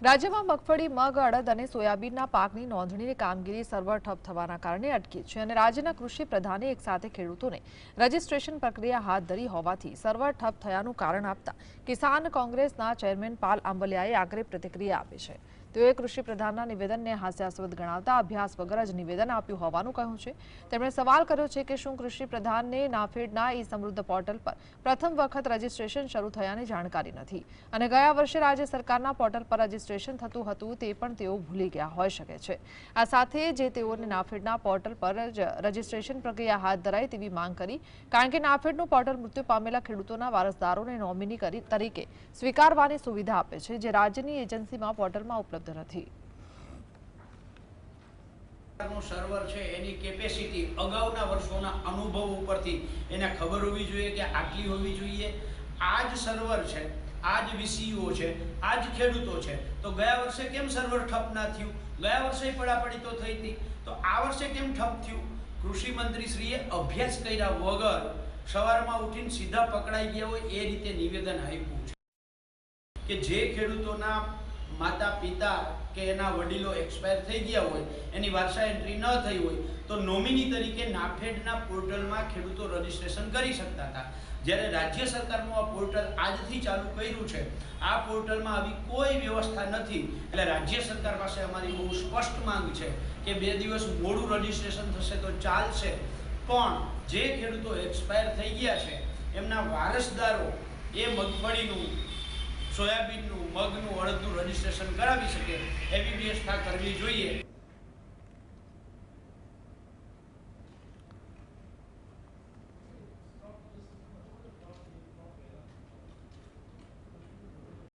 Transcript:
રાજ્યમાં મગફળી, મગ, અડદ અને સોયાબીનના પાકની નોંધણીની કામગીરી સર્વર ઠપ થવાના કારણે અટકી છે અને રાજ્યના કૃષિ પ્રધાને એકસાથે ખેડૂતોને રજીસ્ટ્રેશન પ્રક્રિયા હાથ ધરી હોવાથી સર્વર ઠપ થયાનું કારણ આપતા કિસાન કોંગ્રેસના ચેરમેન પાલ આંબલિયાએ આગ્રહ પ્રતિક્રિયા આપી છે. તેઓએ કૃષિ પ્રધાનના નિવેદનને હાસ્યાસ્પદ ગણાવતા અભ્યાસ વગર જ નિવેદન આપ્યું હોવાનું કહ્યું છે. તેમણે સવાલ કર્યો છે કે શું કૃષિ પ્રધાનને નાફેડના ઈ સમૃદ્ધ પોર્ટલ પર પ્રથમ વખત રજીસ્ટ્રેશન શરૂ થયાની જાણકારી નથી અને ગયા વર્ષે રાજ્ય સરકારના પોર્ટલ પર રજીસ્ટ્રેશન થતું હતું તે પણ તેઓ ભૂલી ગયા હોઈ શકે છે. આ સાથે જે તેઓને નાફેડના પોર્ટલ પર જ રજીસ્ટ્રેશન પ્રક્રિયા હાથ ધરાય તેવી માંગ કરી, કારણ કે નાફેડનું પોર્ટલ મૃત્યુ પામેલા ખેડૂતોના વારસદારોને નોમિની તરીકે સ્વીકારવાની સુવિધા આપે છે, જે રાજ્યની એજન્સીમાં પોર્ટલમાં ઉપલબ્ધ નથી નું સર્વર છે, એની કેપેસિટી અગાઉના વર્ષોના અનુભવ ઉપરથી. એને ખબર હોવી જોઈએ કે આટલી હોવી જોઈએ. આ જ સર્વર છે, આ જ વીસીઓ છે, આ જ ખેડૂતો છે. તો ગયા વર્ષે કેમ સર્વર ઠપ ના થયું? ગયા વર્ષે પડાપડી તો થઈ હતી. તો આ વર્ષે કેમ ઠપ થયું? કૃષિ મંત્રી શ્રીએ અભ્યાસ કર્યા વગર સવારમાં ઉઠીને સીધા પકડાઈ ગયા હોય એ રીતે નિવેદન આપ્યું છે. કે જે ખેડૂતોના માતા, પિતા કે એના વડીલો એક્સપાયર થઈ ગયા હોય, એની વારસા એન્ટ્રી ન થઈ હોય, તો નોમિની તરીકે નાફેડના પોર્ટલમાં ખેડૂતો રજીસ્ટ્રેશન કરી શકતા હતા. જ્યારે રાજ્ય સરકારનું આ પોર્ટલ આજથી ચાલુ કર્યું છે, આ પોર્ટલમાં આવી કોઈ વ્યવસ્થા નથી. એટલે રાજ્ય સરકાર પાસે અમારી બહુ સ્પષ્ટ માંગ છે કે બે દિવસ મોડું રજીસ્ટ્રેશન થશે તો ચાલશે. પણ જે ખેડૂતો એક્સપાયર થઈ ગયા છે, એમના વારસદારો એ મગફળીનું સોયાબીનનું મગનું અડદનું રજીસ્ટ્રેશન કરાવી શકે એવી વ્યવસ્થા કરવી જોઈએ.